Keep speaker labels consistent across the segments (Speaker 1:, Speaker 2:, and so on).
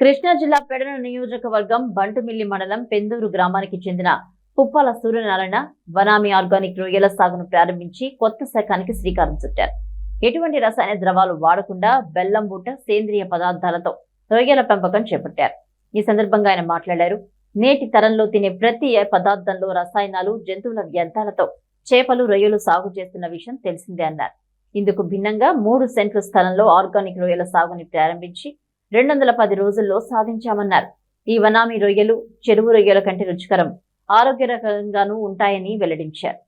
Speaker 1: కృష్ణా జిల్లా పెడన నియోజకవర్గం బంటుమిల్లి మండలం పెందూరు గ్రామానికి చెందిన పుప్పాల సూర్యనారాయణ వనామి ఆర్గానిక్ రొయ్యల సాగును ప్రారంభించి కొత్త శకానికి శ్రీకారం చుట్టారు. ఎటువంటి రసాయన ద్రవాలు వాడకుండా బెల్లం బూట సేంద్రియ పదార్థాలతో రొయ్యల పెంపకం చేపట్టారు. ఈ సందర్భంగా ఆయన మాట్లాడారు. నేటి తరంలో తినే ప్రతి పదార్థంలో రసాయనాలు జంతువుల వ్యర్థాలతో చేపలు రొయ్యలు సాగు చేస్తున్న విషయం తెలిసిందే అన్నారు. ఇందుకు భిన్నంగా మూడు సెంట్ల స్థలంలో ఆర్గానిక్ రొయ్యల సాగుని ప్రారంభించి రెండు వందల పది రోజుల్లో సాధించామన్నారు. ఈ వనామీ రొయ్యలు చెరువు రొయ్యల కంటే రుచికరం ఆరోగ్యకరంగానూ ఉంటాయని వెల్లడించారు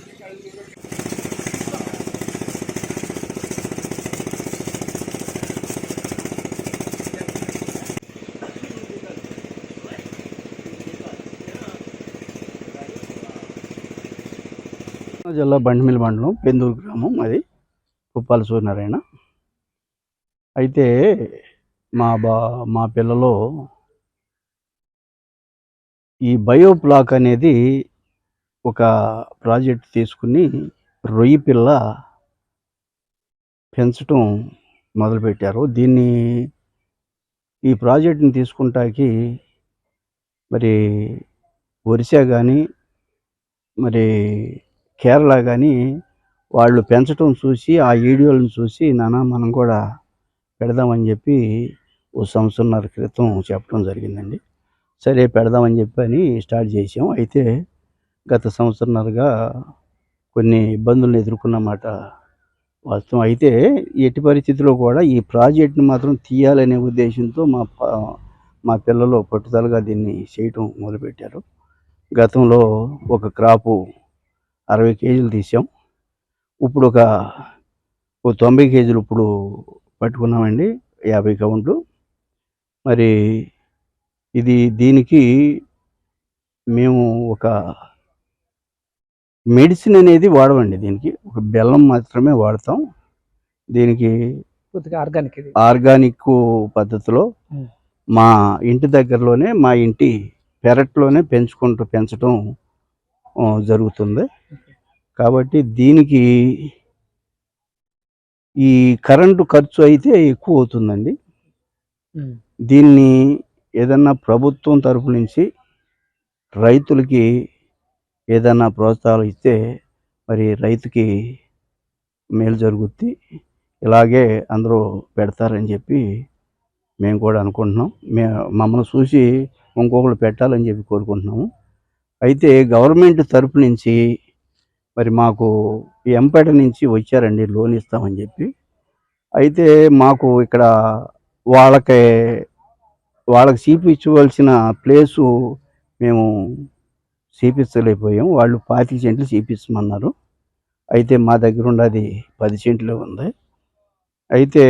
Speaker 2: కృష్ణా జిల్లా బండిమిల్ మండలం పెందూరు గ్రామం అది. కుప్పాల సూర్యనారాయణ. అయితే మా బా మా పిల్లలో ఈ బయోప్లాక్ అనేది ఒక ప్రాజెక్ట్ తీసుకుని రొయ్యి పిల్ల పెంచటం మొదలుపెట్టారు. దీన్ని ఈ ప్రాజెక్ట్ని తీసుకుంటాకి మరి ఒరిస్సా కానీ మరి కేరళ కానీ వాళ్ళు పెంచడం చూసి ఆ వీడియోలను చూసి నానా మనం కూడా పెడదామని చెప్పి ఓ సంవత్సరంన్నర క్రితం చెప్పడం జరిగిందండి. సరే పెడదామని చెప్పి అని స్టార్ట్ చేసాం అయితే గత సంవత్సరంన్నరగా కొన్ని ఇబ్బందులను ఎదుర్కొన్నమాట వాస్తవం. అయితే ఎట్టి పరిస్థితిలో కూడా ఈ ప్రాజెక్ట్ని మాత్రం తీయాలనే ఉద్దేశంతో మా మా పిల్లలు పట్టుదలగా దీన్ని చేయటం మొదలుపెట్టారు. గతంలో ఒక క్రాపు అరవై కేజీలు తీసాం ఇప్పుడు ఒక ఓ తొంభై కేజీలు ఇప్పుడు పట్టుకున్నామండి యాభై కౌంట్లు మరి ఇది దీనికి మేము ఒక మెడిసిన్ అనేది వాడమండి దీనికి. ఒక బెల్లం మాత్రమే వాడతాం. దీనికి
Speaker 3: ఆర్గానిక్
Speaker 2: ఆర్గానిక్ పద్ధతిలో. మా ఇంటి దగ్గరలోనే మా ఇంటి పెరట్లోనే పెంచుకుంటూ పెంచడం జరుగుతుంది. కాబట్టి దీనికి ఈ కరెంటు ఖర్చు అయితే ఎక్కువ అవుతుందండి. దీన్ని ఏదన్నా ప్రభుత్వం తరపు నుంచి రైతులకి ఏదైనా ప్రోత్సాహాలు ఇస్తే మరి రైతుకి మేలు జరుగుద్ది. ఇలాగే అందరూ పెడతారని చెప్పి మేము కూడా అనుకుంటున్నాం. మే మమ్మల్ని చూసి ఇంకొకరు పెట్టాలని చెప్పి కోరుకుంటున్నాము. అయితే గవర్నమెంట్ తరపు నుంచి మరి మాకు ఎంపేట నుంచి వచ్చారండి లోన్ ఇస్తామని చెప్పి. అయితే మాకు ఇక్కడ వాళ్ళకి వాళ్ళకి చూపించవలసిన ప్లేసు మేము చేపించలేకపోయాం వాళ్ళు పాతి సెంట్లు చేపించమన్నారు అయితే మా దగ్గర ఉన్నది పది సెంట్లు ఉంది. అయితే